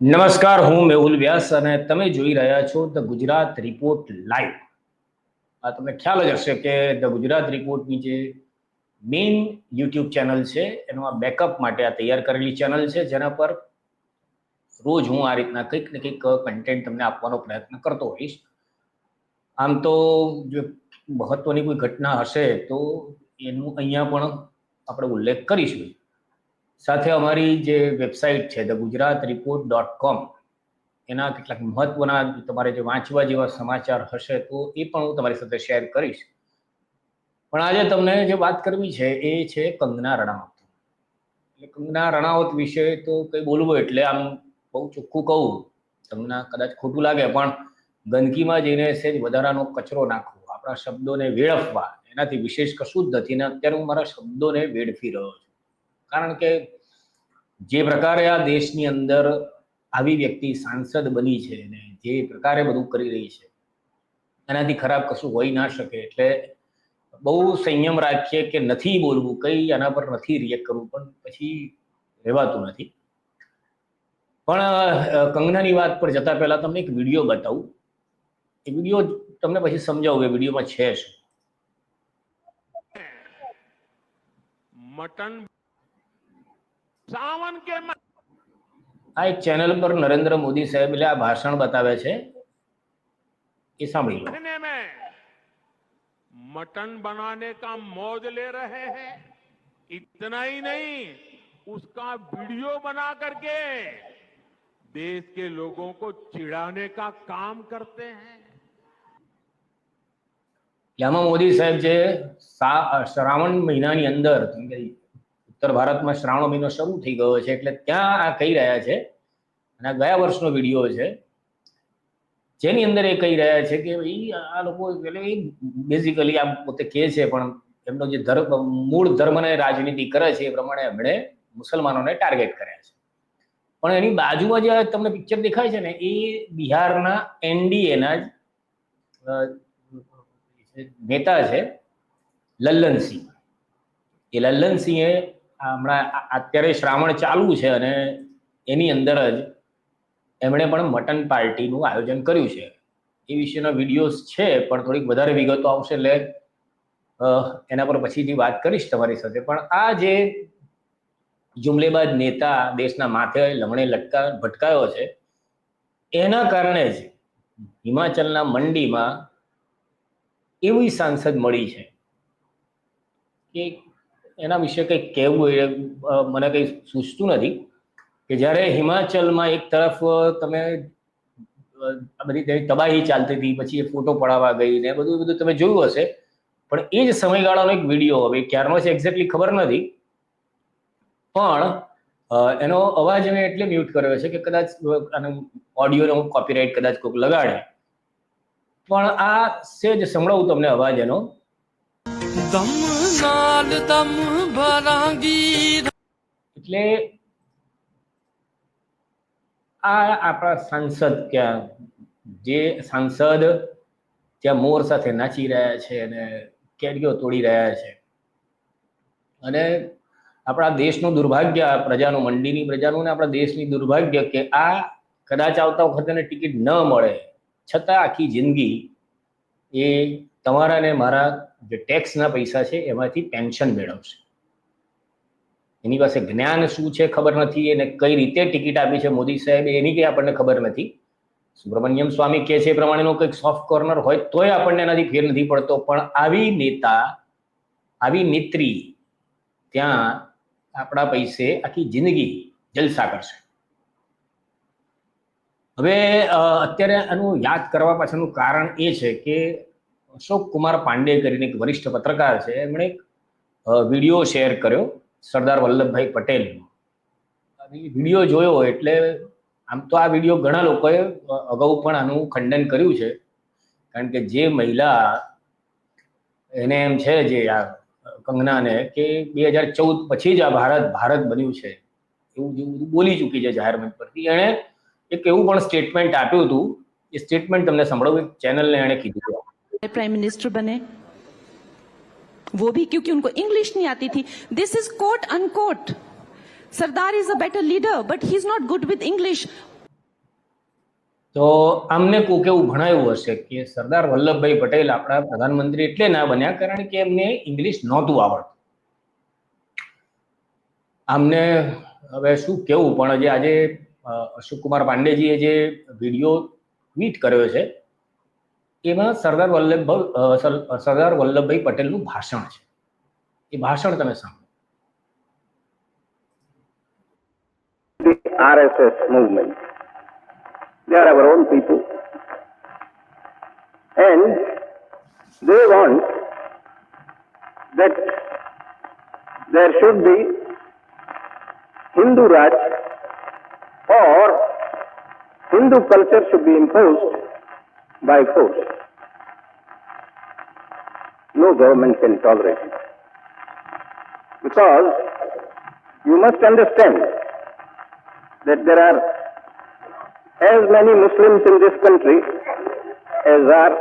નમસ્કાર, હું મેહુલ વ્યાસ અને તમે જોઈ રહ્યા છો ધ ગુજરાત રિપોર્ટ લાઈવ આ તમને ખ્યાલ જ હશે કે ધ ગુજરાત રિપોર્ટની જે મેઇન યુટ્યુબ ચેનલ છે, એનો આ બેકઅપ માટે આ તૈયાર કરેલી ચેનલ છે, જેના પર રોજ હું આ રીતના કંઈક ને કંઈક કન્ટેન્ટ તમને આપવાનો પ્રયત્ન કરતો હોઈશ. આમ તો જો મહત્વની કોઈ ઘટના હશે તો એનું અહીંયા પણ આપણે ઉલ્લેખ કરીશું. સાથે અમારી જે વેબસાઇટ છે the Gujarat report dot com એના કેટલાક મહત્વના તમારે જે વાંચવા જેવા સમાચાર હશે તો એ પણ હું તમારી સાથે શેર કરીશ. પણ આજે તમને જે વાત કરવી છે, એ છે કંગના રણાવત. એટલે કંગના રણાવત વિશે તો કંઈ બોલવું એટલે આમ બહુ ચોખ્ખું કહું, તમને કદાચ ખોટું લાગે, પણ ગંદકીમાં જઈને સેજ વધારાનો કચરો નાખવો, આપણા શબ્દોને વેડફવા, એનાથી વિશેષ કશું જ નથી ને અત્યારે હું મારા શબ્દોને વેડફી રહ્યો છું. કારણ કે જે પ્રકારે આ દેશની અંદર આવી વ્યક્તિ સાંસદ બની છે અને જે પ્રકારે બધું કરી રહી છે, એનાથી ખરાબ કશું હોઈ ના શકે. એટલે બહુ સંયમ રાખીએ કે નથી બોલવું, કઈ આના પર નથી રિએક્ટ કરવું, પણ પછી રહેવાતું નથી. પણ કંગનાની વાત પર જતા પહેલા તમને એક વીડિયો બતાવું. એ વીડિયો તમને પછી સમજાવું એ વિડીયોમાં છે શું. મટન सावन के આ એક ચેનલ પર નરેન્દ્ર મોદી સાહેબ એટલે આ ભાષણ બતાવે છે એ સાંભળી લો महीने में मटन बनाने का मौज ले रहे हैं इतना ही नहीं उसका वीडियो बना करके देश के लोगों को चिढ़ाने का काम करते हैं આમાં મોદી સાહેબ છે સા- શ્રાવણ મહિનાની અંદર કેમ કે ઉત્તર ભારતમાં શ્રાવણ મહિનો શરૂ થઈ ગયો છે એટલે ત્યાં આ કહી રહ્યા છે અને ગયા વર્ષનો વીડિયો છે. જેની અંદર એ કહી રહ્યા છે કે ભાઈ, આ લોકો એટલે એ બેઝિકલી આમ પોતે કહે છે, પણ એમનો જે ધર્મ, મૂળ ધર્મને રાજનીતિ કરે છે એ પ્રમાણે એમણે મુસલમાનોને ટાર્ગેટ કર્યા છે. પણ એની બાજુમાં જે તમને પિક્ચર દેખાય છે ને, એ બિહારના એનડીએના જ નેતા છે, લલ્લનસિંહ. એ લલ્લનસિંહે હમણાં અત્યારે શ્રાવણ ચાલુ છે અને એની અંદર જ એમણે પણ મટન પાર્ટીનું આયોજન કર્યું છે. એ વિશેના વિડીયોઝ છે, પણ થોડીક વધારે વિગતો આવશે એટલે એના પર પછીથી વાત કરીશ તમારી સાથે. પણ આ જે જુમલેબાજ નેતા દેશના માથે લમણે લટકા, ભટકાયો છે, એના કારણે જ હિમાચલના મંડીમાં એવી સાંસદ મળી છે કે એના વિશે કંઈક કહેવું એ મને કંઈ સૂચતું નથી કે જ્યારે હિમાચલમાં એક તરફ તમે બધી તબાહી ચાલતી હતી, પછી એ ફોટો પડાવવા ગઈ ને બધું બધું તમે જોયું હશે. પણ એ જ સમયગાળાનો એક વીડિયો હવે, ક્યારનો છે એક્ઝેક્ટલી ખબર નથી. પણ એનો અવાજ મેં એટલે મ્યુટ કર્યો છે કે કદાચ આનો ઓડિયોનો કોપીરાઇટ કદાચ કોઈક લગાડે. પણ આ સેજ સંભળાવું તમને અવાજ એનો. દમ નાલ દમ ભરાંગી એટલે આ આપણા સાંસદ ક્યાં, જે સાંસદ ત્યાં મોર સાથે નાચી રહ્યા છે અને કેરીઓ તોડી રહ્યા છે. અને આપણા દેશનું દુર્ભાગ્ય પ્રજાનું મંડીની પ્રજાનું ને આપણા દેશની દુર્ભાગ્ય કે આ કદાચ આવતા વખતે ટિકિટ ન મળે. છતાં આખી જિંદગી એ તમારા ને મારા જે ટેક્સના પૈસા છે, એમાંથી પેન્શન મેળવશે. એની પાસે જ્ઞાન શું છે ખબર નથી એને કઈ રીતે ટિકિટ આપી છે મોદી સાહેબે, એની કંઈ આપણને ખબર નથી. સુબ્રમણ્યમ સ્વામી કહે છે એ પ્રમાણેનો કંઈક સોફ્ટ કોર્નર હોય તોય આપણને એનાથી ફેર નથી પડતો. પણ આવી નેતા, આવી નેત્રી ત્યાં આપણા પૈસે આખી જિંદગી જલસા કરશે હવે અત્યારે આનું યાદ કરવા પાછળનું કારણ એ છે કે અશોક કુમાર પાંડે કરીને એક વરિષ્ઠ પત્રકાર છે. એમણે એક વીડિયો શેર કર્યો સરદાર વલ્લભભાઈ પટેલનો. વીડિયો જોયો એટલે આમ તો આ વીડિયો ઘણા લોકોએ અગાઉ પણ આનું ખંડન કર્યું છે. કારણ કે જે મહિલા, એને એમ છે જે આ, કંગનાને કે બે હજાર ચૌદ પછી જ આ ભારત ભારત બન્યું છે. એવું જેવું બોલી ચૂકી છે જાહેર મંચ પરથી. એણે એક એવું પણ સ્ટેટમેન્ટ આપ્યું હતું. એ સ્ટેટમેન્ટ તમને સંભળાવું, એક ચેનલને એણે કીધું હતું. प्राइम मिनिस्टर बने वो भी क्योंकि उनको इंग्लिश नहीं आती थी this is quote unquote Sardar is a better leader but he is not good with English તો આમને કોક એવું ભણાયું હશે કે સરદાર વલ્લભભાઈ પટેલ આપણા પ્રધાનમંત્રી એટલે ના બન્યા કારણ કે એમને ઇંગ્લિશ નહોતું આવડતું આમને હવે શું કેવું પણ જે આજે અ, અશોક કુમાર પાંડેજીએ જે વિડીયો ટ્વીટ કર્યો છે એમાં સરદાર વલ્લભ સરદાર વલ્લભભાઈ પટેલનું ભાષણ છે એ ભાષણ તમે સાંભળો movement. They are our own people. And they want that there should be Hindu Raj or Hindu culture should be imposed by force. No government can tolerate it. Because you must understand that there are as many Muslims in this country as are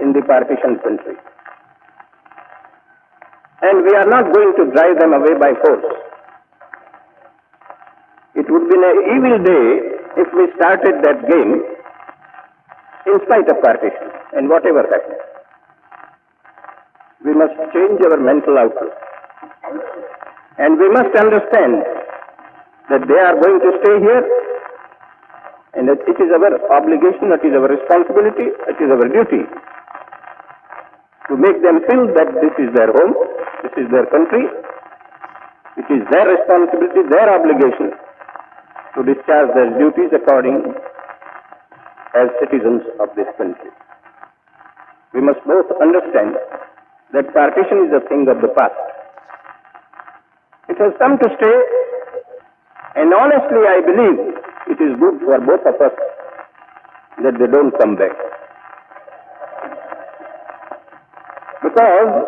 in the partition country. And we are not going to drive them away by force. It would be an evil day if we started that game in spite of partition and whatever happens. We must change our mental outlook. And we must understand that they are going to stay here and that it is our obligation, it is our responsibility, it is our duty to make them feel that this is their home, this is their country, it is their responsibility, their obligation to discharge their duties according as citizens of this country. We must both understand that partition is a thing of the past. It has come to stay and honestly, I believe it is good for both of us that they don't come back. Because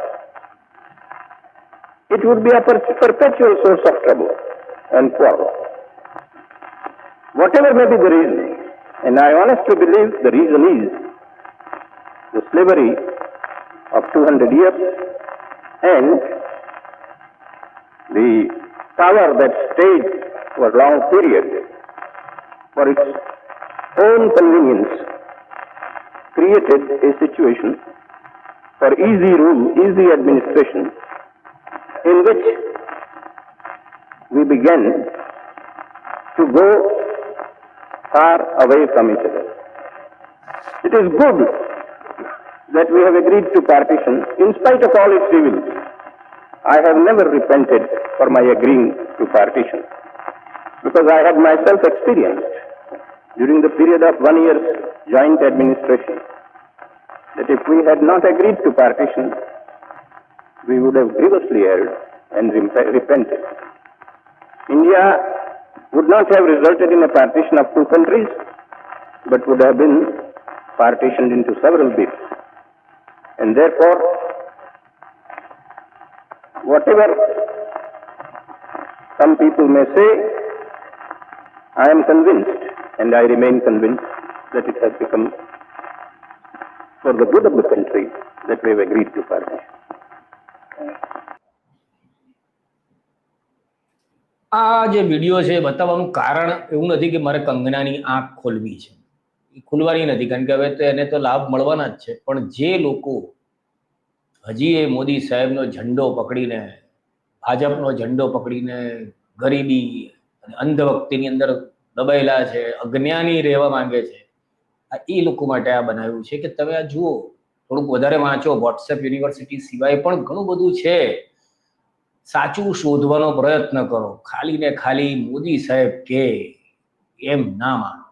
it would be a per- perpetual source of trouble and quarrel. Whatever may be the reason, and I honestly believe the reason is the slavery of 200 years and the power that stayed for a long period for its own convenience created a situation for easy rule, easy administration in which we began to go far away from each other. It is good that we have agreed to partition in spite of all its evils. I have never repented for my agreeing to partition because I have myself experienced during the period of one year's joint administration that if we had not agreed to partition, we would have grievously erred and rep- repented. India would not have resulted in a partition of two countries, but would have been partitioned into several bits. And therefore, whatever some people may say, I am convinced, and I remain convinced, that it has become for the good of the country that we have agreed to partition. આ જે video છે બતાવવાનું કારણ એવું નથી કે મારે કંગનાની આંખ ખોલવી છે. એ ખુલવાની નથી, કારણ કે હવે તો એને તો લાભ મળવાના જ છે. પણ જે લોકો હજી એ મોદી સાહેબનો ઝંડો પકડીને, ભાજપનો ઝંડો પકડીને ગરીબી અને અંધભક્તિની અંદર દબાયેલા છે, અજ્ઞાની રહેવા માંગે છે, આ એ લોકો માટે આ બનાવ્યું છે કે તમે આ જુઓ, થોડુંક વધારે વાંચો. વોટ્સએપ યુનિવર્સિટી સિવાય પણ ઘણું બધું છે. સાચું શોધવાનો પ્રયત્ન કરો. ખાલી ને ખાલી મોદી સાહેબ કે, એમ ના માનો.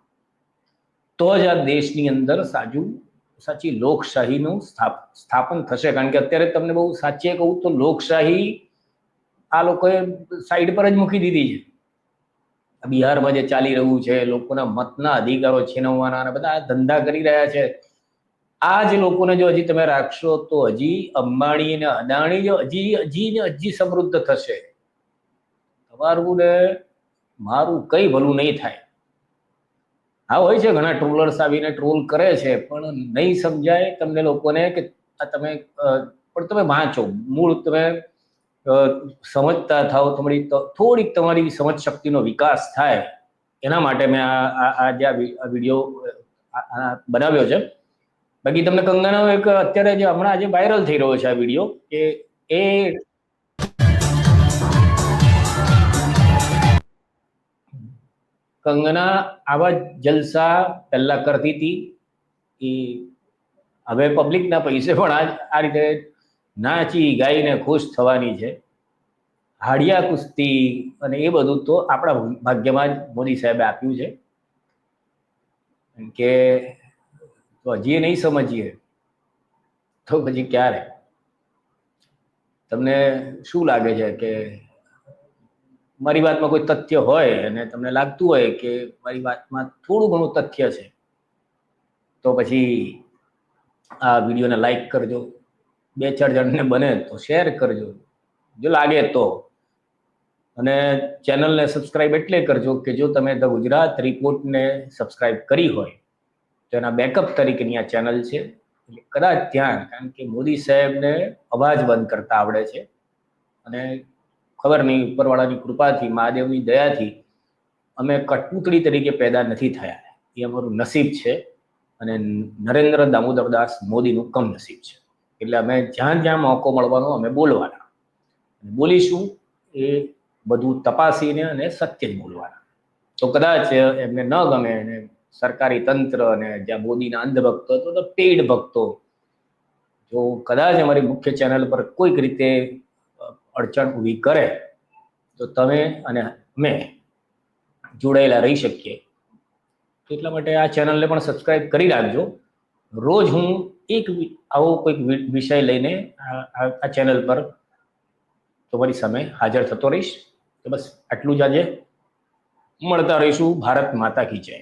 તો જ આ દેશની અંદર સાચું સાચી લોકશાહીનું સ્થાપ, સ્થાપન થશે. કારણ કે અત્યારે તમને બહુ સાચે કહું તો લોકશાહી આ લોકોએ સાઈડ પર જ મૂકી દીધી છે. બિહારમાં જે ચાલી રહ્યું છે, લોકોના મતના અધિકારો છીનવવાના અને બધા ધંધા કરી રહ્યા છે. આ જ લોકોને જો હજી તમે રાખશો તો હજી અંબાણી ને અદાણી જો હજી હજી ને હજી સમૃદ્ધ થશે. તમારું ને મારું કઈ ભલું નહીં થાય. હા, હોય છે ઘણા ટ્રોલર્સ આવીને ટ્રોલ કરે છે, પણ નહીં સમજાય તમને લોકોને કે આ તમે પણ તમે વાંચો. મૂળ તમે સમજતા થાવ તમારી થોડીક તમારી સમજ શક્તિનો વિકાસ થાય. એના માટે મેં આ, આ- આ જે આ વીડિયો, આ- આ બનાવ્યો છે. બાકી તમને કંગનાનો એક અત્યારે જે હમણાં આજે વાયરલ થઈ રહ્યો છે આ વીડિયો કે એ કંગના આવા જલસા પહેલા કરતી હતી. એ હવે પબ્લિકના પૈસે પણ આ આ રીતે નાચી, ગાઈને ખુશ થવાની છે. હાડિયા કુસ્તી અને એ બધું તો આપણા ભાગ્યમાં જ મોદી સાહેબે આપ્યું છે. કે તો હજી નહીં સમજીએ. તો પછી ક્યારે? તમને શું લાગે છે કે મારી વાતમાં કોઈ તથ્ય હોય અને તમને લાગતું હોય કે મારી વાતમાં થોડું ઘણું તથ્ય છે, તો પછી આ વિડીયોને લાઈક કરજો. બે ચાર જણને બને તો શેર કરજો. જો લાગે તો. અને ચેનલને સબસ્ક્રાઇબ એટલે કરજો કે જો તમે ધ ગુજરાત રિપોર્ટને સબસ્ક્રાઇબ કરી હોય. તો એના બેકઅપ તરીકેની આ ચેનલ છે. એટલે કદાચ ત્યાં કારણ કે મોદી સાહેબને અવાજ બંધ કરતા આવડે છે. અને ખબર નહીં, ઉપરવાળાની કૃપાથી, મહાદેવની દયાથી અમે કઠપૂતળી તરીકે પેદા નથી થયા. એ અમારું નસીબ છે અને નરેન્દ્ર દામોદરદાસ મોદીનું કમ નસીબ છે. એટલે અમે જ્યાં જ્યાં મોકો મળવાનો અમે બોલવાના. બોલીશું એ બધું તપાસીને અને સત્ય જ બોલવાના. તો કદાચ એમને ન ગમે અને સરકારી તંત્ર અને જ્યાં મોદીના અંધભક્તો તો પેઇડ ભક્તો. જો કદાચ અમારી મુખ્ય ચેનલ પર કોઈક રીતે અડચણ ઊભી કરે, તો તમે અને અમે જોડાયેલા રહી શકીએ. એટલા માટે આ ચેનલને પણ સબસ્ક્રાઇબ કરી રાખજો. રોજ હું એક આવો કોઈક વિષય લઈને આ ચેનલ પર તમારી સામે હાજર થતો રહીશ. તો બસ આટલું જ આજે. મળતા રહીશું. ભારત માતા કી જય.